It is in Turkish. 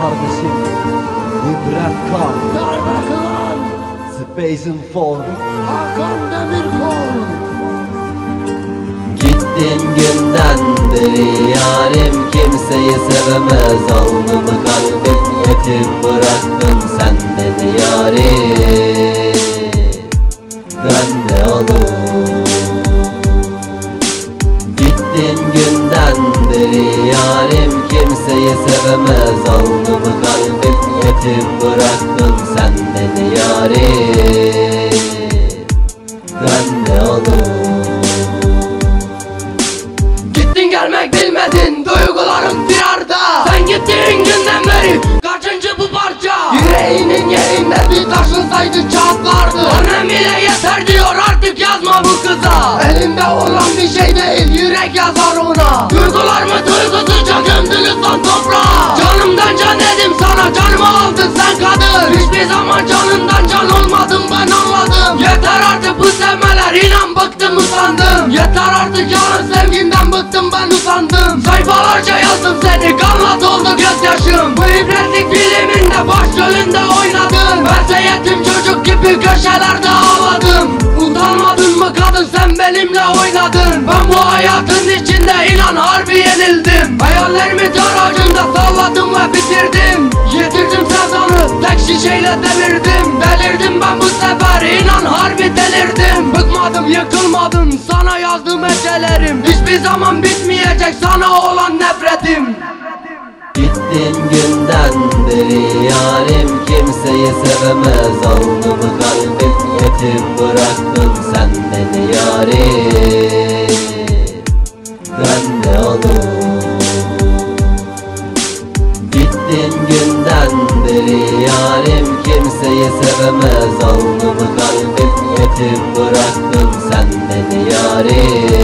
kardeşim. İbret Kan. Darbakılan Spacing for Hakan Demirkol. Gittin günden beri yarim kimseyi sevemez. Alnımı kalbim yetim bıraktın sen beni yarim Ben de olur Gittin günden beri yarim kimseyi sevemez sen beni yarim Ben de olur Gittin gelmek bilmedin Duygularım firarda Sen gittiğin günden beri Kaçıncı bu parça? Yüreğinin yerinde bir taşınsaydı çatlardı. Annem bile yeter diyor artık yazma bu kıza. Elimde olan bir şey değil Yürek yazar ona. Duygularımı duygusuzca gömdünüz son toprağa. Canımdan can dedim sana Canımı aldın sen kadın. Hiçbir zaman canından can olmadım ben anladım. Yeter artık bu sevmeler inan bıktım usandım. Yeter artık yalan sevginden bıktım ben usandım. Sayfalarca yazdım seni kanla doldu gözyaşım. Bu ibretlik filminde başrolünde oynadın Bense yetim çocuk gibi köşelerde ağladım. Utanmadın mı kadın sen benimle oynadın. Ben bu hayatın içinde inan harbi yenildim. Hayallerimi dar salladım ve bitirdim harbi delirdim Bıkmadım yıkılmadım. Sana yazdığım ecelerim Hiçbir zaman bitmeyecek sana olan nefretim. Gittin günden beri yarim kimseyi sevemez. Alnımı kalbim yetim bıraktın sen beni yarim. Ben de olur Gittin günden beri yarim kimseyi sevemez. Alnımı yetim bıraktın sen beni yarim